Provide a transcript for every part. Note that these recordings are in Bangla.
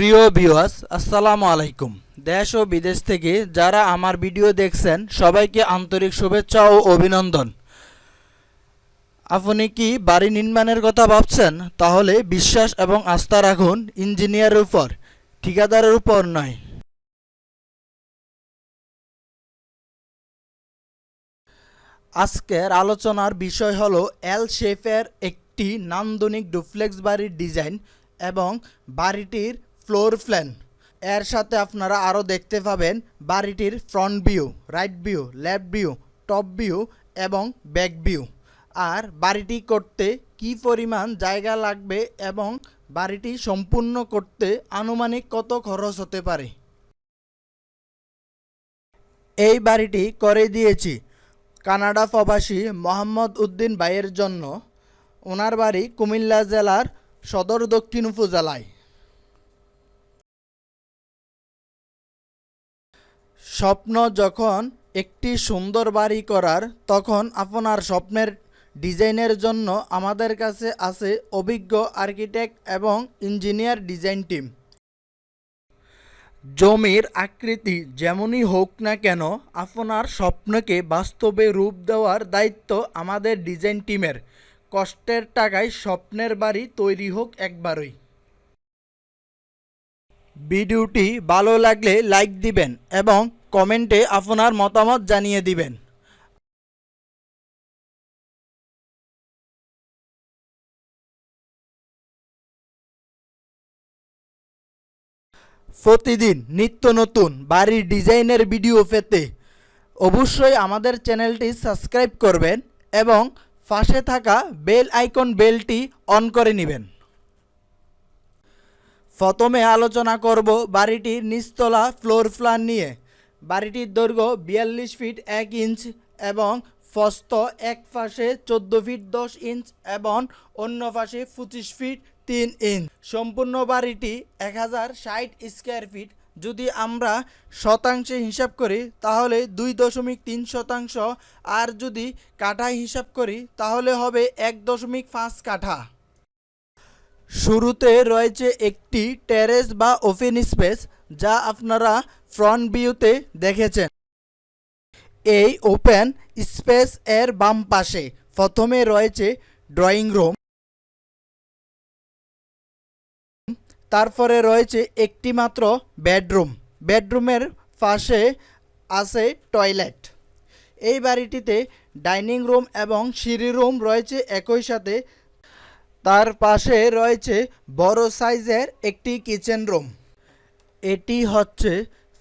প্রিয় ভিউয়ার্স, আসসালামু আলাইকুম। দেশ ও বিদেশ থেকে যারা আমার ভিডিও দেখছেন, সবাইকে আন্তরিক শুভেচ্ছা ও অভিনন্দন। আপনি কি বাড়ি নির্মাণের কথা ভাবছেন? তাহলে বিশ্বাস এবং আস্থা রাখুন, ইঞ্জিনিয়ারের উপর, ঠিকাদারের উপর নয়। আজকের আলোচনার বিষয় হলো এল শেফের একটি নান্দনিক ডুপ্লেক্স বাড়ির ডিজাইন এবং বাড়িটির ফ্লোর প্ল্যান। এর সাথে আপনারা আরও দেখতে পাবেন বাড়িটির front view, right view, left view, top view এবং ব্যাক ভিউ। আর বাড়িটি করতে কি পরিমাণ জায়গা লাগবে এবং বাড়িটি সম্পূর্ণ করতে আনুমানিক কত খরচ হতে পারে? এই বাড়িটি করে দিয়েছি কানাডা প্রবাসী মোহাম্মদ উদ্দিন ভাইয়ের জন্য। ওনার বাড়ি কুমিল্লা জেলার সদর দক্ষিণ উপজেলায়। স্বপ্ন যখন একটি সুন্দর বাড়ি করার, তখন আপনার স্বপ্নের ডিজাইনের জন্য আমাদের কাছে আছে অভিজ্ঞ আর্কিটেক্ট এবং ইঞ্জিনিয়ার ডিজাইন টিম। জমির আকৃতি যেমনই হোক না কেন, আপনার স্বপ্নকে বাস্তবে রূপ দেওয়ার দায়িত্ব আমাদের ডিজাইন টিমের। কষ্টের টাকায় স্বপ্নের বাড়ি তৈরি হোক একবারই। ভিডিওটি ভালো লাগলে লাইক দিবেন এবং কমেন্টে আপনার মতামত জানিয়ে দিবেন। প্রতিদিন নিত্য নতুন বাড়ির ডিজাইনের ভিডিও পেতে অবশ্যই আমাদের চ্যানেলটি সাবস্ক্রাইব করবেন এবং পাশে থাকা বেল আইকন বেলটি অন করে নেবেন। প্রথমে আলোচনা করব বাড়িটির নিচতলা ফ্লোর প্ল্যান নিয়ে। বাড়িটির দৈর্ঘ্য বিয়াল্লিশ ফিট এক ইঞ্চ এবং ফস্ত এক পাশে চোদ্দ ফিট দশ ইঞ্চ এবং অন্য পাশে পঁচিশ ফিট তিন ইঞ্চ। সম্পূর্ণ বাড়িটি এক হাজার ষাট স্কোয়ার ফিট। যদি আমরা শতাংশে হিসাব করি, তাহলে দুই দশমিক তিন শতাংশ। আর যদি কাঠায় হিসাব করি, তাহলে হবে এক দশমিক পাঁচ কাঠা। শুরুতে রয়েছে একটি টেরেস বা ওপেন স্পেস যা আপনারা ফ্রন্ট ভিউতে দেখেছেন। এই ওপেন স্পেস এর বাম পাশে প্রথমে রয়েছে ড্রয়িং রুম তারপরে রয়েছে একটি মাত্র বেডরুম বেডরুমের পাশে আছে টয়লেট এই বাড়িটিতে ডাইনিং রুম এবং সিঁড়ি রুম রয়েছে একই সাথে। তার পাশে রয়েছে বড় সাইজের একটি কিচেন রুম। এটি হচ্ছে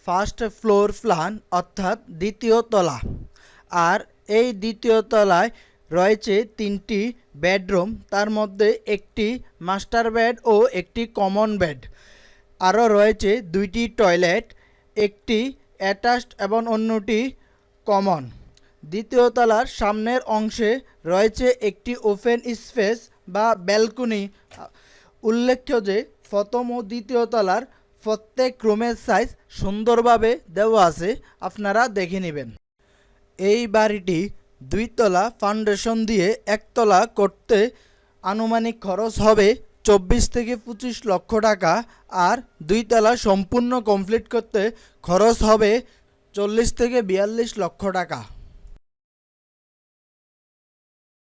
ফার্স্ট ফ্লোর প্ল্যান, অর্থাৎ দ্বিতীয় তলা। আর এই দ্বিতীয় তলায় রয়েছে তিনটি বেডরুম, তার মধ্যে একটি মাস্টার বেড ও একটি কমন বেড। আরও রয়েছে দুইটি টয়লেট, একটি অ্যাটাচড এবং অন্যটি কমন। দ্বিতীয় তলার সামনের অংশে রয়েছে একটি ওপেন স্পেস বা ব্যালকনি উল্লেখ্য যে প্রথম ও দ্বিতীয় তলার প্রত্যেক রুমের সাইজ সুন্দরভাবে দেওয়া আছে, আপনারা দেখে নেবেন। এই বাড়িটি দুইতলা ফাউন্ডেশন দিয়ে একতলা করতে আনুমানিক খরচ হবে চব্বিশ থেকে পঁচিশ লক্ষ টাকা আর দুইতলা সম্পূর্ণ কমপ্লিট করতে খরচ হবে চল্লিশ থেকে বিয়াল্লিশ লক্ষ টাকা।